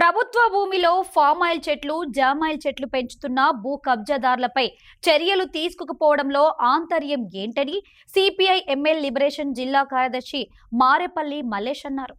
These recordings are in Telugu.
ప్రభుత్వ భూమిలో ఫామ్ ఆయిల్ చెట్లు జామ్ ఆయిల్ చెట్లు పెంచుతున్న భూ కబ్జాదారులపై చర్యలు తీసుకుపోవడంలో ఆంతర్యం ఏంటని సిపిఐ ఎంఎల్ లిబరేషన్ జిల్లా కార్యదర్శి మారేపల్లి మల్లేష్ అన్నారు.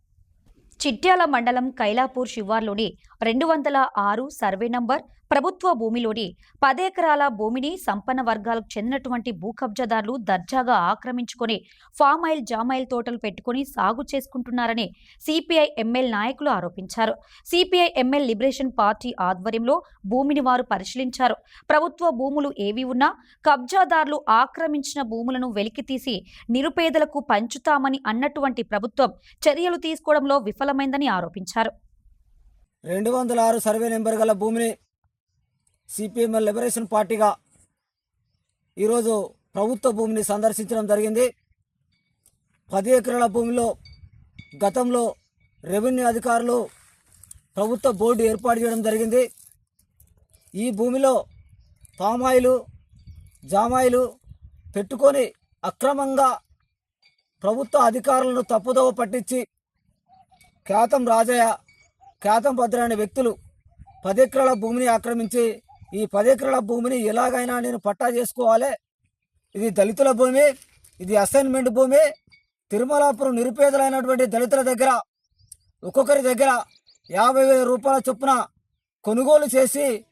చిట్యాల మండలం కైలాపూర్ శివార్లోని రెండు వందల ఆరు సర్వే నంబర్ ప్రభుత్వ భూమిలోని పదెకరాల భూమిని సంపన్న వర్గాలకు చెందినటువంటి భూ కబ్జాదారులు దర్జాగా ఆక్రమించుకొని ఫామ్ ఆయిల్ తోటలు పెట్టుకుని సాగు చేసుకుంటున్నారని సిపిఐ ఎంఎల్ నాయకులు ఆరోపించారు. సిపిఐ ఎంఎల్ లిబరేషన్ పార్టీ ఆధ్వర్యంలో భూమిని వారు పరిశీలించారు. ప్రభుత్వ భూములు ఏవి ఉన్నా కబ్జాదారులు ఆక్రమించిన భూములను వెలికితీసి నిరుపేదలకు పంచుతామని అన్నటువంటి ప్రభుత్వం చర్యలు తీసుకోవడంలో విఫలమైందని ఆరోపించారు. రెండు వందల ఆరు సర్వే నెంబర్ గల భూమిని సిపిఎంఎల్ లిబరేషన్ పార్టీగా ఈరోజు ప్రభుత్వ భూమిని సందర్శించడం జరిగింది. పది ఎకరాల భూమిలో గతంలో రెవెన్యూ అధికారులు ప్రభుత్వ బోర్డు ఏర్పాటు చేయడం జరిగింది. ఈ భూమిలో పామాయిలు జామాయిలు పెట్టుకొని అక్రమంగా ప్రభుత్వ అధికారులను తప్పుదోవ పట్టించి ఖ్యాతం రాజయ్య ఖ్యాతం భద్ర అనే వ్యక్తులు. పది భూమిని ఆక్రమించి ఈ పది భూమిని ఎలాగైనా నేను పట్టా చేసుకోవాలి. ఇది దళితుల భూమి ఇది అసైన్మెంట్ భూమి. తిరుమలాపురం నిరుపేదలైనటువంటి దళితుల దగ్గర ఒక్కొక్కరి దగ్గర యాభై వేల రూపాయల చొప్పున కొనుగోలు చేసి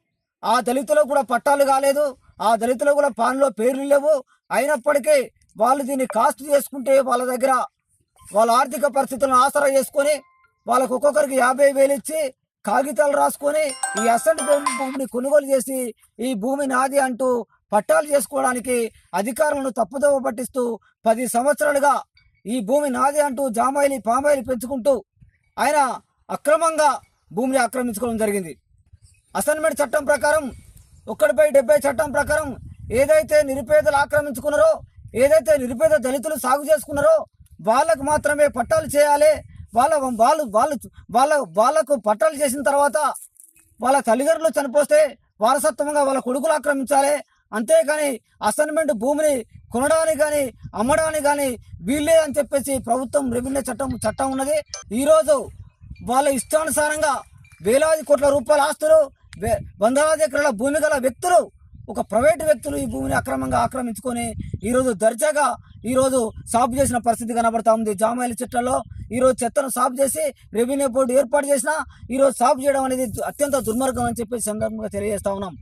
ఆ దళితులకు కూడా పట్టాలు కాలేదు. ఆ దళితులకు కూడా పాన్లో పేర్లు లేవు. అయినప్పటికీ వాళ్ళు దీన్ని కాస్ట్ చేసుకుంటే వాళ్ళ దగ్గర వాళ్ళ ఆర్థిక పరిస్థితులను ఆసరా చేసుకొని వాళ్ళకు ఒక్కొక్కరికి యాభై వేలు ఇచ్చి కాగితాలు రాసుకొని ఈ అసెంట్ భూమిని కొనుగోలు చేసి ఈ భూమి నాది అంటూ పట్టాలు చేసుకోవడానికి అధికారులను తప్పుదోవ పట్టిస్తూ పది సంవత్సరాలుగా ఈ భూమి నాది అంటూ జామాయిలు పామాయిలు పెంచుకుంటూ ఆయన అక్రమంగా భూమిని ఆక్రమించుకోవడం జరిగింది. అసైన్మెంట్ చట్టం ప్రకారం ఒకటిపై డెబ్బై చట్టం ప్రకారం ఏదైతే నిరుపేదలు ఆక్రమించుకున్నారో ఏదైతే నిరుపేద దళితులు సాగు చేసుకున్నారో వాళ్ళకు మాత్రమే పట్టాలు చేయాలి. వాళ్ళ వాళ్ళు వాళ్ళు వాళ్ళ వాళ్ళకు పట్టాలు చేసిన తర్వాత వాళ్ళ తల్లిదండ్రులు చనిపోతే వారసత్వంగా వాళ్ళ కొడుకులు ఆక్రమించాలి. అంతేకాని అసైన్మెంట్ భూమిని కొనడానికి కానీ అమ్మడానికి కానీ వీళ్ళే అని చెప్పేసి ప్రభుత్వం రెవెన్యూ చట్టం చట్టం ఉన్నది. ఈరోజు వాళ్ళ ఇష్టానుసారంగా వేలాది కోట్ల రూపాయల ఆస్తులు వే- వందలాది ఎకరాల భూమి గల వ్యక్తులు ఒక ప్రైవేటు వ్యక్తులు ఈ భూమిని అక్రమంగా ఆక్రమించుకొని ఈరోజు దర్జాగా ఈరోజు సాపు చేసిన పరిస్థితి కనబడతా ఉంది. జామాయిల చెట్లలో ఈరోజు చెత్తను సాపు చేసి రెవెన్యూ బోర్డు ఏర్పాటు చేసినా ఈరోజు సాపు చేయడం అనేది అత్యంత దుర్మార్గం అని చెప్పి సందర్భంగా తెలియజేస్తా ఉన్నాం.